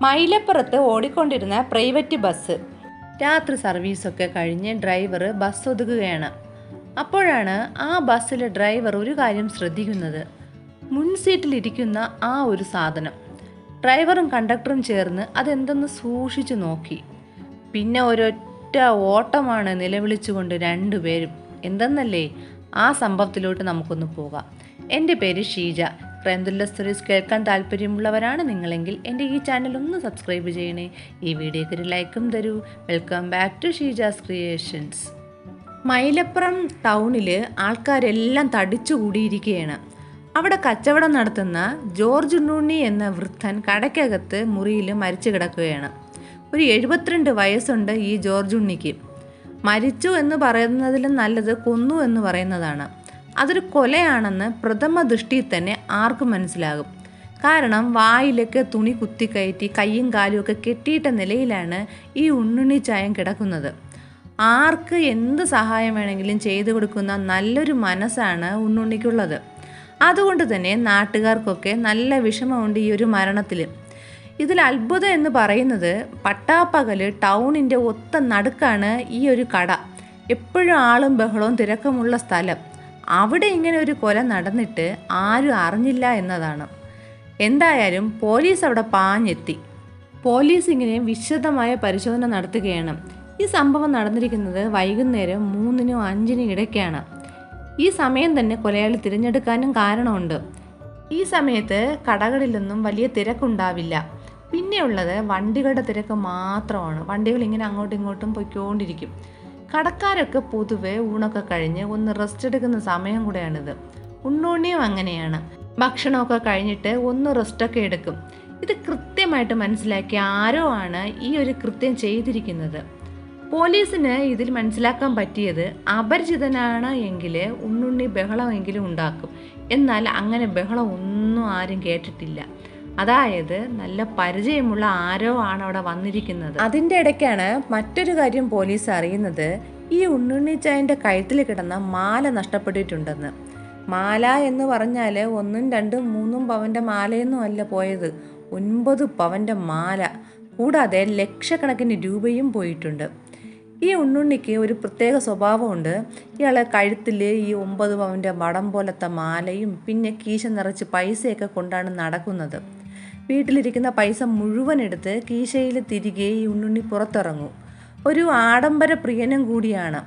മൈലപ്പുറത്ത് ഓടിക്കൊണ്ടിരുന്ന private bus. രാത്രി സർവീസൊക്കെ കഴിഞ്ഞ് ഡ്രൈവർ ബസ് ഒതുക്കുകയാണ്. അപ്പോഴാണ് ആ ബസ്സിലെ ഡ്രൈവർ ഒരു കാര്യം ശ്രദ്ധിക്കുന്നത്. മുൻ സീറ്റിലിരിക്കുന്ന ആ ഒരു സാധനം. ഡ്രൈവറും കണ്ടക്ടറും ചേർന്ന് അതെന്തെന്ന് സൂക്ഷിച്ചു നോക്കി. പിന്നെ ഒരൊറ്റ ഓട്ടമാണ് നിലവിളിച്ചുകൊണ്ട് രണ്ടുപേരും എന്തെന്നല്ലേ? ആ സംഭവത്തിലോട്ട് നമുക്കൊന്ന് പോകാം. എന്റെ പേര് ഷീജ. ക്രൈംതുല്ല സ്റ്റോറീസ് കേൾക്കാൻ താല്പര്യമുള്ളവരാണ് നിങ്ങളെങ്കിൽ എന്റെ ഈ ചാനൽ ഒന്ന് സബ്സ്ക്രൈബ് ചെയ്യണേ. ഈ വീഡിയോക്ക് ഒരു ലൈക്കും തരൂ. Welcome back to Sheeja's creations Malappuram ടൗണിൽ ആൾക്കാരെല്ലാം തടിച്ചു കൂടിയിരിക്കുകയാണ് അവിടെ കച്ചവടം നടത്തുന്ന ജോർജ് ഉണ്ണുണ്ണി എന്ന വൃദ്ധൻ കടയ്ക്കകത്ത് മുറിയിൽ മരിച്ചു കിടക്കുകയാണ്. ഒരു എഴുപത്തിരണ്ട് വയസ്സുണ്ട് ഈ ജോർജ് ഉണ്ണിക്ക്. മരിച്ചു എന്ന് പറയുന്നതിലും നല്ലത് കൊന്നു എന്ന് പറയുന്നതാണ്. അതൊരു കൊലയാണെന്ന് പ്രഥമ ദൃഷ്ടിയിൽ തന്നെ ആർക്കും മനസ്സിലാകും. കാരണം വായിലൊക്കെ തുണി കുത്തിക്കയറ്റി കൈയും കാലും ഒക്കെ കെട്ടിയിട്ട നിലയിലാണ് ഈ ഉണ്ണുണ്ണി ചായം കിടക്കുന്നത്. ആർക്ക് എന്ത് സഹായം വേണമെങ്കിലും ചെയ്തു കൊടുക്കുന്ന നല്ലൊരു മനസ്സാണ് ഉണ്ണുണ്ണിക്കുള്ളത്. അതുകൊണ്ട് തന്നെ നാട്ടുകാർക്കൊക്കെ നല്ല വിഷമമുണ്ട് ഈ ഒരു മരണത്തിൽ ഇതിൽ അത്ഭുതം എന്ന് പറയുന്നത് പട്ടാപ്പകൽ ടൗണിന്റെ ഒത്ത നടുക്കാണ് ഈ ഒരു കട. എപ്പോഴും ആളും ബഹളവും തിരക്കമുള്ള സ്ഥലം. അവിടെ ഇങ്ങനെ ഒരു കൊല നടന്നിട്ട് ആരും അറിഞ്ഞില്ല എന്നതാണ്. എന്തായാലും പോലീസ് അവിടെ പാഞ്ഞെത്തി. പോലീസ് ഇങ്ങനെ വിശദമായ പരിശോധന നടത്തുകയാണ്. ഈ സംഭവം നടന്നിരിക്കുന്നത് വൈകുന്നേരം മൂന്നിനും അഞ്ചിനും ഇടയ്ക്കാണ്. ഈ സമയം തന്നെ കൊലയാളി തിരഞ്ഞെടുക്കാനും കാരണമുണ്ട്. ഈ സമയത്ത് കടകളിലൊന്നും വലിയ തിരക്കുണ്ടാവില്ല. പിന്നെയുള്ളത് വണ്ടികളുടെ തിരക്ക് മാത്രമാണ്. വണ്ടികൾ ഇങ്ങനെ അങ്ങോട്ടും ഇങ്ങോട്ടും പൊയ്ക്കൊണ്ടിരിക്കും. കടക്കാരൊക്കെ പൊതുവെ ഊണൊക്കെ കഴിഞ്ഞ് ഒന്ന് റെസ്റ്റ് എടുക്കുന്ന സമയം കൂടെയാണിത്. ഉണ്ണുണ്ണിയും അങ്ങനെയാണ്. ഭക്ഷണമൊക്കെ കഴിഞ്ഞിട്ട് ഒന്ന് റെസ്റ്റൊക്കെ എടുക്കും. ഇത് കൃത്യമായിട്ട് മനസ്സിലാക്കി ആരോ ആണ് ഈ ഒരു കൃത്യം ചെയ്തിരിക്കുന്നത്. പോലീസിന് ഇതിൽ മനസ്സിലാക്കാൻ പറ്റിയത് അപരിചിതനാണ് എങ്കിൽ ഉണ്ണുണ്ണി ബഹളമെങ്കിലും ഉണ്ടാക്കും. എന്നാൽ അങ്ങനെ ബഹളം ഒന്നും ആരും കേട്ടിട്ടില്ല. അതായത് നല്ല പരിചയമുള്ള ആരോ ആണ് അവിടെ വന്നിരിക്കുന്നത്. അതിന്റെ ഇടയ്ക്കാണ് മറ്റൊരു കാര്യം പോലീസ് അറിയുന്നത്. ഈ ഉണ്ണുണ്ണിച്ചായന്റെ കഴുത്തിൽ കിടന്ന മാല നഷ്ടപ്പെട്ടിട്ടുണ്ടെന്ന്. മാല എന്ന് പറഞ്ഞാൽ ഒന്നും രണ്ടും മൂന്നും പവന്റെ മാലയൊന്നും അല്ല പോയത്. ഒൻപത് പവന്റെ മാല. കൂടാതെ ലക്ഷക്കണക്കിന് രൂപയും പോയിട്ടുണ്ട്. ഈ ഉണ്ണുണ്ണിക്ക് ഒരു പ്രത്യേക സ്വഭാവമുണ്ട്. ഇയാളെ കഴുത്തിൽ ഈ ഒമ്പത് പവന്റെ മടം പോലത്തെ മാലയും പിന്നെ കീശ നിറച്ച് പൈസയൊക്കെ കൊണ്ടാണ് നടക്കുന്നത്. വീട്ടിലിരിക്കുന്ന പൈസ മുഴുവൻ എടുത്ത് കീശയിൽ തിരികെ ഈ ഉണ്ണുണ്ണി പുറത്തിറങ്ങും. ഒരു ആഡംബര പ്രിയനും കൂടിയാണ്.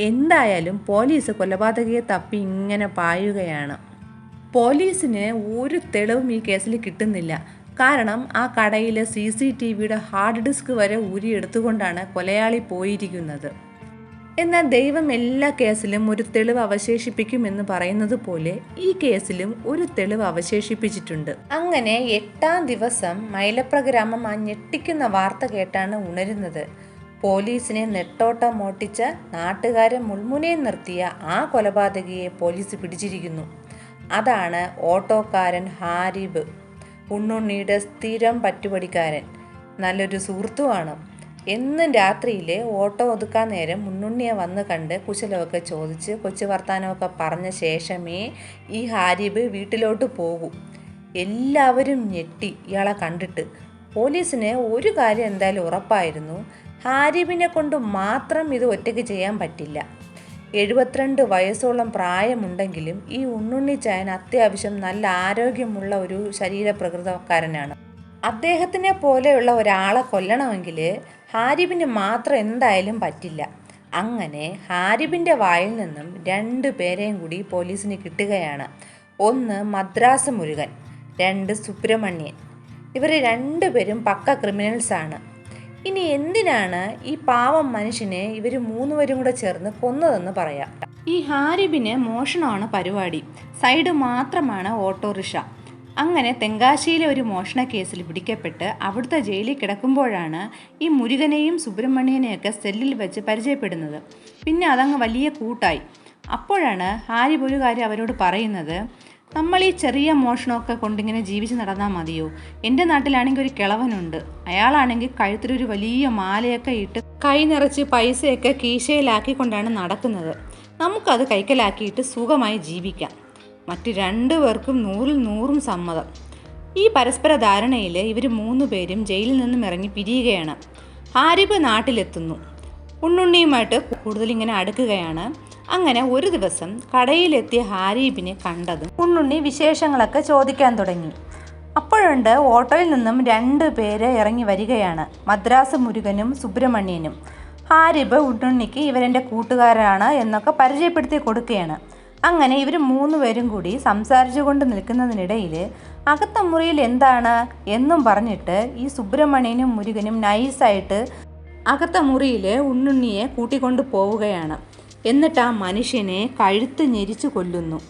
എന്തായാലും പോലീസ് കൊലപാതകയെ തപ്പി ഇങ്ങനെ പായുകയാണ്. പോലീസിന് ഒരു തെളിവും ഈ കേസിൽ കിട്ടുന്നില്ല. കാരണം ആ കടയിലെ സി സി ടി വിയുടെ ഹാർഡ് ഡിസ്ക് വരെ ഊരിയെടുത്തുകൊണ്ടാണ് കൊലയാളി പോയിരിക്കുന്നത്. എന്നാൽ ദൈവം എല്ലാ കേസിലും ഒരു തെളിവ് അവശേഷിപ്പിക്കുമെന്ന് പറയുന്നത് പോലെ ഈ കേസിലും ഒരു തെളിവ് അവശേഷിപ്പിച്ചിട്ടുണ്ട്. അങ്ങനെ എട്ടാം ദിവസം മൈലപ്ര ഗ്രാമം ആ ഞെട്ടിക്കുന്ന വാർത്ത കേട്ടാണ് ഉണരുന്നത്. പോലീസിനെ നെട്ടോട്ടം മോട്ടിച്ച നാട്ടുകാരെ മുൾമുനയിൽ നിർത്തിയ ആ കൊലപാതകിയെ പോലീസ് പിടിച്ചിരിക്കുന്നു. അതാണ് ഓട്ടോക്കാരൻ ഹാരിബ്. ഉണ്ണുണ്ണിയുടെ സ്ഥിരം പറ്റുപടിക്കാരൻ. നല്ലൊരു സുഹൃത്തുമാണ് എന്നും രാത്രിയിൽ ഓട്ടോ ഒതുക്കാൻ നേരം മുന്നുണ്ണിയെ വന്ന് കണ്ട് കുശലമൊക്കെ ചോദിച്ച് കൊച്ചു വർത്താനമൊക്കെ പറഞ്ഞ ശേഷമേ ഈ ഹാരിബ് വീട്ടിലോട്ട് പോകൂ. എല്ലാവരും ഞെട്ടി ഇയാളെ കണ്ടിട്ട്. പോലീസിന് ഒരു കാര്യം എന്തായാലും ഉറപ്പായിരുന്നു. ഹാരിബിനെ കൊണ്ട് മാത്രം ഇത് ഒറ്റയ്ക്ക് ചെയ്യാൻ പറ്റില്ല. എഴുപത്തിരണ്ട് വയസ്സോളം പ്രായമുണ്ടെങ്കിലും ഈ ഉണ്ണുണ്ണി ചായൻ അത്യാവശ്യം നല്ല ആരോഗ്യമുള്ള ഒരു ശരീരപ്രകൃതക്കാരനാണ്. അദ്ദേഹത്തിനെ പോലെയുള്ള ഒരാളെ കൊല്ലണമെങ്കിൽ ഹാരിബിന് മാത്രം എന്തായാലും പറ്റില്ല. അങ്ങനെ ഹാരിബിന്റെ വായിൽ നിന്നും രണ്ട് പേരെയും കൂടി പോലീസിന് കിട്ടുകയാണ്. ഒന്ന് മദ്രാസ് മുരുകൻ രണ്ട് സുബ്രഹ്മണ്യൻ. ഇവർ രണ്ടുപേരും പക്ക ക്രിമിനൽസാണ് ഇനി എന്തിനാണ് ഈ പാവം മനുഷ്യനെ ഇവർ മൂന്നുപേരും കൂടെ ചേർന്ന് കൊന്നതെന്ന് പറയാം. ഈ ഹാരിബിന് മോഷണമാണ് പരിപാടി. സൈഡ് മാത്രമാണ് ഓട്ടോറിക്ഷ. അങ്ങനെ തെങ്കാശിയിലെ ഒരു മോഷണ കേസിൽ പിടിക്കപ്പെട്ട് അവിടുത്തെ ജയിലിൽ കിടക്കുമ്പോഴാണ് ഈ മുരുകനെയും സുബ്രഹ്മണ്യനെയൊക്കെ സെല്ലിൽ വെച്ച് പരിചയപ്പെടുന്നത്. പിന്നെ അതങ്ങ് വലിയ കൂട്ടായി. അപ്പോഴാണ് ഹാരിബ് ഒരു കാര്യം അവരോട് പറയുന്നത്. നമ്മൾ ഈ ചെറിയ മോഷണമൊക്കെ കൊണ്ടിങ്ങനെ ജീവിച്ച് നടന്നാൽ മതിയോ? എന്റെ നാട്ടിലാണെങ്കിൽ ഒരു കിളവനുണ്ട്. അയാളാണെങ്കിൽ കഴുത്തിലൊരു വലിയ മാലയൊക്കെ ഇട്ട് കൈ നിറച്ച് പൈസയൊക്കെ കീശയിലാക്കിക്കൊണ്ടാണ് നടക്കുന്നത്. നമുക്കത് കൈക്കലാക്കിയിട്ട് സുഖമായി ജീവിക്കാം. മറ്റ് രണ്ടു പേർക്കും നൂറിൽ നൂറും സമ്മതം. ഈ പരസ്പര ധാരണയിൽ ഇവർ മൂന്ന് പേരും ജയിലിൽ നിന്നും ഇറങ്ങി പിരിയുകയാണ്. ഹാരിബ് നാട്ടിലെത്തുന്നു. ഉണ്ണുണ്ണിയുമായിട്ട് കൂടുതൽ ഇങ്ങനെ അടുക്കുകയാണ്. അങ്ങനെ ഒരു ദിവസം കടയിലെത്തിയ ഹാരീബിനെ കണ്ടതും ഉണ്ണുണ്ണി വിശേഷങ്ങളൊക്കെ ചോദിക്കാൻ തുടങ്ങി. അപ്പോഴുണ്ട് ഓട്ടോയിൽ നിന്നും രണ്ട് പേര് ഇറങ്ങി വരികയാണ്. മദ്രാസ് മുരുകനും സുബ്രഹ്മണ്യനും. ഹാരിബ് ഉണ്ണുണ്ണിക്ക് ഇവരെന്റെ കൂട്ടുകാരാണ് എന്നൊക്കെ പരിചയപ്പെടുത്തി കൊടുക്കുകയാണ്. അങ്ങനെ ഇവർ പേരും കൂടി സംസാരിച്ചു കൊണ്ട് നിൽക്കുന്നതിനിടയിൽ അകത്ത മുറിയിൽ എന്താണ് എന്നും പറഞ്ഞിട്ട് ഈ സുബ്രഹ്മണ്യനും മുരുകനും നൈസായിട്ട് അകത്ത മുറിയിൽ ഉണ്ണുണ്ണിയെ കൂട്ടിക്കൊണ്ട് പോവുകയാണ്. എന്നിട്ട് ആ മനുഷ്യനെ കഴുത്ത് ഞെരിച്ചു കൊല്ലുന്നു.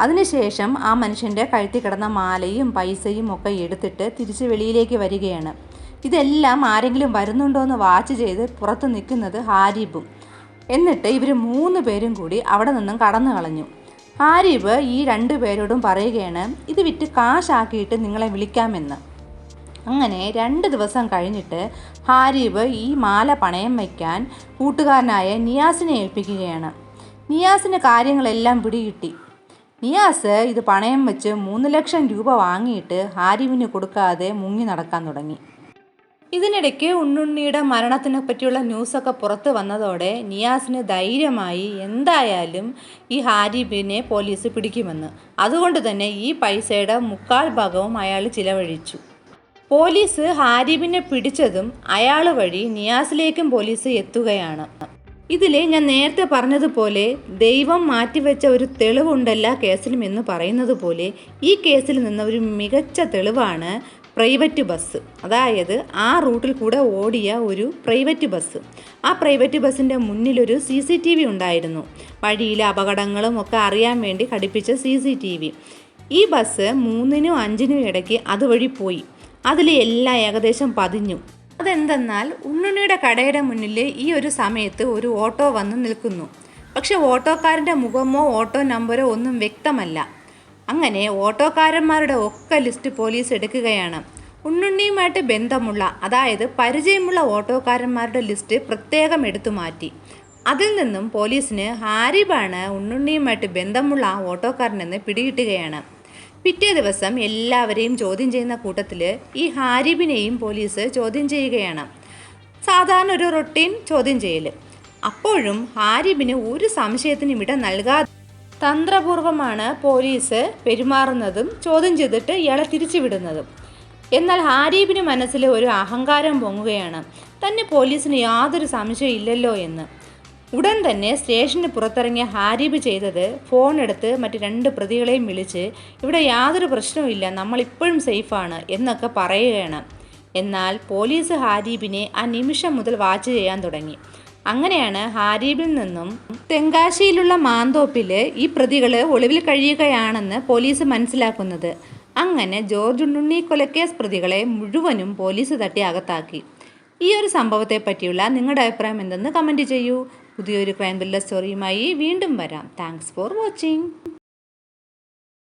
അതിനുശേഷം ആ മനുഷ്യന്റെ കഴുത്തിൽ കിടന്ന മാലയും പൈസയും ഒക്കെ എടുത്തിട്ട് തിരിച്ച് വെളിയിലേക്ക് വരികയാണ്. ഇതെല്ലാം ആരെങ്കിലും വരുന്നുണ്ടോ എന്ന് വാച്ച് ചെയ്ത് പുറത്ത് നിൽക്കുന്നത് ഹാരിബും. എന്നിട്ട് ഇവർ മൂന്ന് പേരും കൂടി അവിടെ നിന്നും കടന്നു കളഞ്ഞു. ഹാരിബ് ഈ രണ്ടു പേരോടും പറയുകയാണ് ഇത് വിറ്റ് കാശാക്കിയിട്ട് നിങ്ങളെ വിളിക്കാമെന്ന്. അങ്ങനെ രണ്ട് ദിവസം കഴിഞ്ഞിട്ട് ഹാരിബ് ഈ മാല പണയം വയ്ക്കാൻ കൂട്ടുകാരനായ നിയാസിനെ ഏൽപ്പിക്കുകയാണ്. നിയാസിന് കാര്യങ്ങളെല്ലാം പിടികിട്ടി. നിയാസ് ഇത് പണയം വെച്ച് മൂന്ന് ലക്ഷം രൂപ വാങ്ങിയിട്ട് ഹാരിബിന് കൊടുക്കാതെ മുങ്ങി നടക്കാൻ തുടങ്ങി. ഇതിനിടയ്ക്ക് ഉണ്ണുണ്ണിയുടെ മരണത്തിനെ പറ്റിയുള്ള ന്യൂസൊക്കെ പുറത്ത് വന്നതോടെ നിയാസിന് ധൈര്യമായി എന്തായാലും ഈ ഹാരിബിനെ പോലീസ് പിടിക്കുമെന്ന്. അതുകൊണ്ട് തന്നെ ഈ പൈസയുടെ മുക്കാൽ ഭാഗവും അയാൾ ചിലവഴിച്ചു. പോലീസ് ഹാരിബിനെ പിടിച്ചതും അയാൾ വഴി നിയാസിലേക്കും പോലീസ് എത്തുകയാണ്. ഇതിൽ ഞാൻ നേരത്തെ പറഞ്ഞതുപോലെ ദൈവം മാറ്റിവെച്ച ഒരു തെളിവുണ്ടല്ല കേസിലും എന്ന് പറയുന്നത് പോലെ ഈ കേസിൽ നിന്ന് ഒരു മികച്ച തെളിവാണ് പ്രൈവറ്റ് ബസ്. അതായത് ആ റൂട്ടിൽ കൂടെ ഓടിയ ഒരു പ്രൈവറ്റ് ബസ്. ആ പ്രൈവറ്റ് ബസ്സിന്റെ മുന്നിലൊരു സി സി ടി വി ഉണ്ടായിരുന്നു. വഴിയിലെ അപകടങ്ങളും ഒക്കെ അറിയാൻ വേണ്ടി ഘടിപ്പിച്ച സി സി ടി വി. ഈ ബസ് മൂന്നിനും അഞ്ചിനും ഇടയ്ക്ക് അതുവഴി പോയി. അതിൽ എല്ലാം ഏകദേശം പതിഞ്ഞു. അതെന്തെന്നാൽ ഉണ്ണുണ്ണിയുടെ കടയുടെ മുന്നിൽ ഈ ഒരു സമയത്ത് ഒരു ഓട്ടോ വന്ന് നിൽക്കുന്നു. പക്ഷെ ഓട്ടോക്കാരന്റെ മുഖമോ ഓട്ടോ നമ്പരോ ഒന്നും വ്യക്തമല്ല. അങ്ങനെ ഓട്ടോക്കാരന്മാരുടെ ഒക്കെ ലിസ്റ്റ് പോലീസ് എടുക്കുകയാണ്. ഉണ്ണുണ്ണിയുമായിട്ട് ബന്ധമുള്ള അതായത് പരിചയമുള്ള ഓട്ടോക്കാരന്മാരുടെ ലിസ്റ്റ് പ്രത്യേകം എടുത്തു മാറ്റി. അതിൽ നിന്നും പോലീസിന് ഹാരിബാണ് ഉണ്ണുണ്ണിയുമായിട്ട് ബന്ധമുള്ള ആ ഓട്ടോക്കാരനെന്ന് പിടികിട്ടുകയാണ്. പിറ്റേ ദിവസം എല്ലാവരെയും ചോദ്യം ചെയ്യുന്ന കൂട്ടത്തിൽ ഈ ഹാരിബിനെയും പോലീസ് ചോദ്യം ചെയ്യുകയാണ്. സാധാരണ ഒരു റൊട്ടീൻ ചോദ്യം ചെയ്യൽ അപ്പോഴും ഹാരിബിന് ഒരു സംശയത്തിനും ഇട നൽകാതെ തന്ത്രപൂർവമാണ് പോലീസ് പെരുമാറുന്നതും ചോദ്യം ചെയ്തിട്ട് ഇയാളെ തിരിച്ചുവിടുന്നതും. എന്നാൽ ഹാരീബിന് മനസ്സിൽ ഒരു അഹങ്കാരം പൊങ്ങുകയാണ്. തന്നെ പോലീസിന് യാതൊരു സംശയം ഇല്ലല്ലോ എന്ന്. ഉടൻ തന്നെ സ്റ്റേഷന് പുറത്തിറങ്ങിയ ഹാരീബ് ചെയ്തത് ഫോൺ എടുത്ത് മറ്റ് രണ്ട് പ്രതികളെയും വിളിച്ച് ഇവിടെ യാതൊരു പ്രശ്നവുമില്ല നമ്മൾ ഇപ്പോഴും സേഫാണ് എന്നൊക്കെ പറയുകയാണ്. എന്നാൽ പോലീസ് ഹാരീബിനെ ആ നിമിഷം മുതൽ വാച്ച് ചെയ്യാൻ തുടങ്ങി. അങ്ങനെയാണ് ഹാരീബിൽ നിന്നും തെങ്കാശിയിലുള്ള മാന്തോപ്പിൽ ഈ പ്രതികൾ ഒളിവിൽ കഴിയുകയാണെന്ന് പോലീസ് മനസ്സിലാക്കുന്നത്. അങ്ങനെ ജോർജ് ഉണ്ണുണ്ണി കൊലക്കേസ് പ്രതികളെ മുഴുവനും പോലീസ് തട്ടി അകത്താക്കി. ഈ ഒരു സംഭവത്തെ പറ്റിയുള്ള നിങ്ങളുടെ അഭിപ്രായം എന്തെന്ന് കമന്റ് ചെയ്യൂ. പുതിയൊരു ക്രൈം ത്രില്ലർ സ്റ്റോറിയുമായി വീണ്ടും വരാം. Thanks for watching.